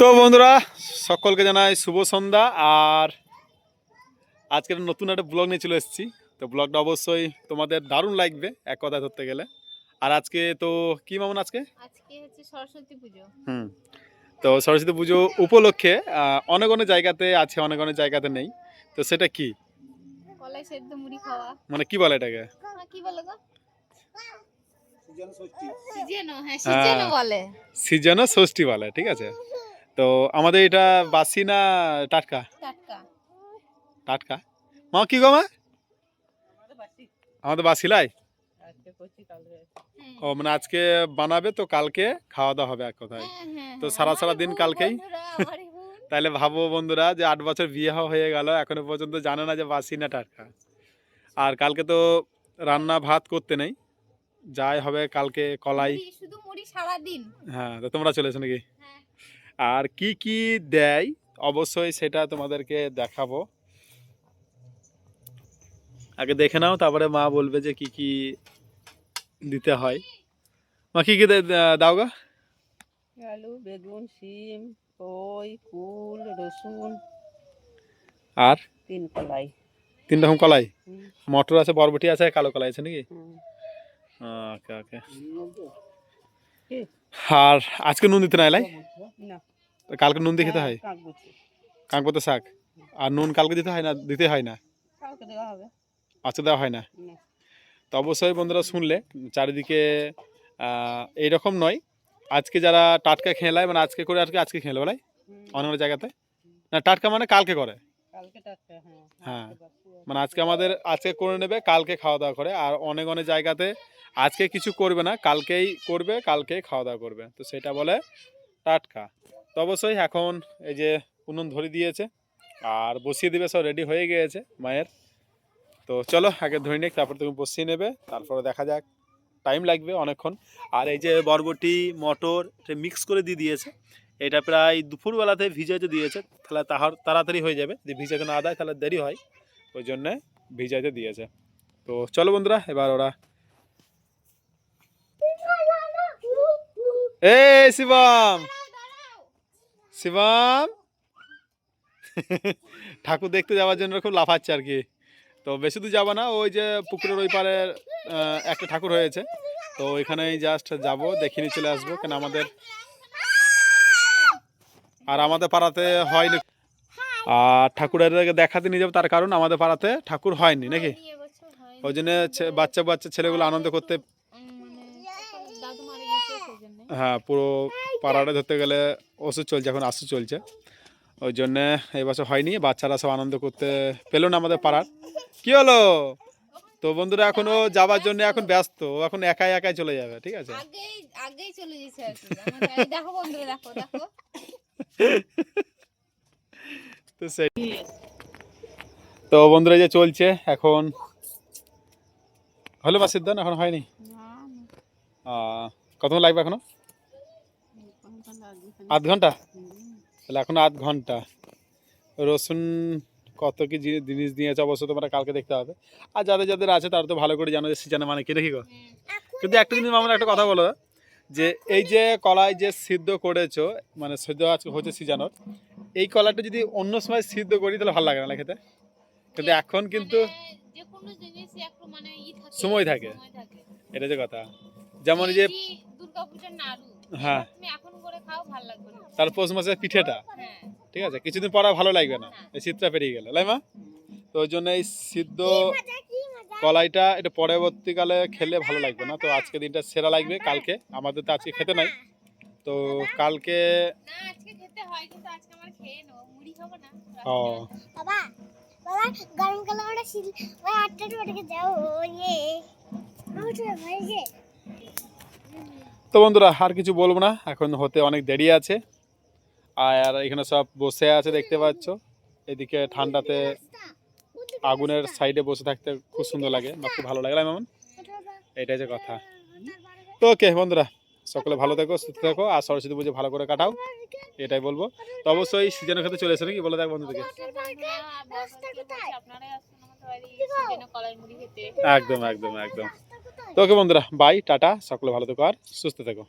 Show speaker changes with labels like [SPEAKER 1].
[SPEAKER 1] তো বন্ধুরা সকলকে জানাই শুভ সন্ধ্যা। আর আজকের নতুন একটা ব্লগ নিয়ে চলে এসেছি। তো ব্লগটা অবশ্যই তোমাদের দারুণ লাগবে এক কথায় ধরতে গেলে। আর আজকে তো কি মামুন আজকে?
[SPEAKER 2] আজকে হচ্ছে সরস্বতী পুজো।
[SPEAKER 1] হুম। তো সরস্বতী পুজো উপলক্ষে অনেক অনেক জায়গাতে আছে অনেক অনেক জায়গাতে নেই। তো সেটা কি?
[SPEAKER 2] কলাই সেদ্ধ মুড়ি খাওয়া।
[SPEAKER 1] মানে কি বলে এটাকে?
[SPEAKER 2] হ্যাঁ, কি বলে গো? সিজেনো হ্যাঁ
[SPEAKER 1] হ্যাঁ।
[SPEAKER 2] সিজেনো বলে।
[SPEAKER 1] সিজনও ষষ্ঠী বলে ঠিক আছে। তো আমাদের এটা বাসি না টাটকা?
[SPEAKER 2] টাটকা।
[SPEAKER 1] টাটকা? মা কি গো মা? আমাদের বাসিলাই। ও মানে আজকে বানাবে তো কালকে খাওয়া দাওয়া হবে এক কথায়।
[SPEAKER 2] হ্যাঁ, হ্যাঁ,
[SPEAKER 1] তো
[SPEAKER 2] হ্যাঁ।
[SPEAKER 1] সারা সারা দিন কালকেই? তাহলে ভাবো বন্ধুরা যে আট বছর বিয়ে হওয়া হয়ে গেল এখনও পর্যন্ত জানে না যে বাসি না টাটকা। আর কালকে তো রান্না ভাত করতে নেই। যাই হবে কালকে কলাই।
[SPEAKER 2] শুধু মুড়ি সারা দিন
[SPEAKER 1] হ্যাঁ তো তোমরা চলেছো নাকি?
[SPEAKER 2] হ্যাঁ।
[SPEAKER 1] আর কি কি দেয়? অবশ্যই সেটা তোমাদেরকে দেখাবো। আগে দেখে নাও তারপরে মা বলবে যে কি কি দিতে হয়। মা কি কি দাও গা।
[SPEAKER 3] আলু বেগুন সিম পই কুল রসুন।
[SPEAKER 1] আর?
[SPEAKER 3] তিন কলাই।
[SPEAKER 1] তিন রকম কলাই? মটর আছে বরবটি আছে কালো কলাই আছে নাকি। ওকে ওকে? আর আজকে নুন দিতে নাই লাই? কালকে নুন দিয়ে খেতে হয়?
[SPEAKER 3] কাক বুঝছি
[SPEAKER 1] শাক? আর নুন কালকে দিতে হয় না দিতে হয় না? আজকে দেওয়া হয় না। তো অবশ্যই বন্ধুরা শুনলে চারিদিকে এইরকম নয়। আজকে যারা টাটকা খেলায় মানে আজকে করে আজকে আজকে খেলে বলাই? অনেক জায়গাতে? না টাটকা মানে কালকে করে।
[SPEAKER 3] হ্যাঁ।
[SPEAKER 1] হ্যাঁ। মানে আজকে আমাদের আজকে করে নেবে কালকে খাওয়া দাওয়া করে। আর অনেক অনেক জায়গাতে আজকে কিছু করবে না কালকেই করবে কালকেই খাওয়া দাওয়া করবে। তো সেটা বলে টাটকা। তো অবশ্যই এখন এই যে উনুন ধরে দিয়েছে আর বসিয়ে দেবে, সব রেডি হয়ে গিয়েছে মায়ের। তো চলো, আগে ধরে নিক, তারপর তুমি বসিয়ে নেবে, তারপরে দেখা যাক টাইম লাগবে অনেকক্ষণ। আর এই যে বরবটি, মটর মিক্স করে দিয়ে দিয়েছে। এটা প্রায় দুপুরবেলাতে ভিজাইতে দিয়েছে, তাহলে তাহার তাড়াতাড়ি হয়ে যাবে। যদি ভিজাতে না দেয় তাহলে দেরি হয়, ওই জন্যে ভিজাইতে দিয়েছে। তো চলো বন্ধুরা, এবার ওরা এ শিবম! শিবম। ঠাকুর দেখতে যাওয়ার জন্য খুব লাফাচ্ছে আর কি। তো বেশি দূর যাব না ওই যে পুকুরের ওই পারে একটা ঠাকুর হয়েছে। তো ওইখানেই জাস্ট যাব দেখিয়ে নিয়ে চলে আসব কেন আমাদের আর আমাদের পাড়াতে হয়নি। আর ঠাকুরের দেখাতে নিয়ে যাব তার কারণ আমাদের পাড়াতে ঠাকুর হয়নি নাকি। ওই জন্য বাচ্চা বাচ্চা ছেলেগুলো আনন্দ করতে
[SPEAKER 2] উম, মানে দাদু মারা গেছে সেই জন্য
[SPEAKER 1] হ্যাঁ পুরো পাড়াটা ধরতে গেলে ওষুধ চলছে এখন আসু চলছে। ওই জন্যে এই বছর হয়নি বাচ্চারা সব আনন্দ করতে পেল না আমাদের পাড়ার। কি হলো? তো বন্ধুরা এখনও যাবার জন্য এখন ব্যস্ত ও এখন একাই একাই চলে যাবে ঠিক আছে?
[SPEAKER 2] আগেই চলে দেখো বন্ধুরা দেখো দেখো।
[SPEAKER 1] তো সেই তো বন্ধুরা যে চলছে এখন হলো বা এখন হয়নি? কতক্ষণ লাগবে এখনও? আধ ঘণ্টা? তাহলে এখন আধ ঘণ্টা। রসুন কত কি জিনিস দিয়েছে? অবশ্য তোমরা কালকে দেখতে হবে। আর যাদের যাদের আছে তারা তো ভালো করে জানো যে সিজানে মানে কি দেখি কিন্তু একটা জিনিস আমার একটা কথা বলো। যে এই যে কলাই যে সিদ্ধ করেছ মানে সিদ্ধ আজকে হচ্ছে সিজানোর এই কলাটা যদি অন্য সময় সিদ্ধ করি তাহলে ভালো লাগে না খেতে? কিন্তু এখন কিন্তু
[SPEAKER 2] মানে যে কোনো জিনিস একটু মানে ই থাকে।
[SPEAKER 1] সময় থাকে। এটা যে কথা। যেমন এই যে হ্যাঁ। তার পৌষ মাসের পিঠেটা?
[SPEAKER 2] হ্যাঁ।
[SPEAKER 1] ঠিক আছে কিছুদিন পর ভালো লাগবে না। এই শীতটা পেরিয়ে গেলে লাই মা? তো ওই জন্য এই সিদ্ধ কলাইটা এটা পরবর্তীকালে খেলে ভালো লাগবে না। তো আজকে দিনটা সেরা লাগবে কালকে। আমাদের তো আজকে খেতে নাই। তো কালকে
[SPEAKER 2] না আজকে খেতে হয় কিন্তু আজকে আমার খেয়ে নেব। মুড়ি খাব না
[SPEAKER 1] ও।
[SPEAKER 4] গরমকালে আমরা ওই আটটার যাও ইয়ে। তো
[SPEAKER 1] বন্ধুরা, আর কিছু বলব না, এখন হতে অনেক দেরি আছে। আর এখানে সব বসে আছে, দেখতে পাচ্ছ। এদিকে ঠান্ডাতে আগুনের সাইডে বসে থাকতে খুব সুন্দর লাগে বা খুব ভালো লাগে এমন এটাই যে কথা। তো ওকে, বন্ধুরা সকলে ভালো থাকো, সুস্থ থাকো, আর সরস্বতী পুজো ভালো করে কাটাও, এটাই বলব। তো অবশ্যই সিজনের ক্ষেত্রে চলে এসে নাকি? বলে দেখ বন্ধুদেরকে। একদম একদম একদম। তো ওকে বন্ধুরা, বাই, টাটা, সকলে ভালো থেকো আর সুস্থ থেকো।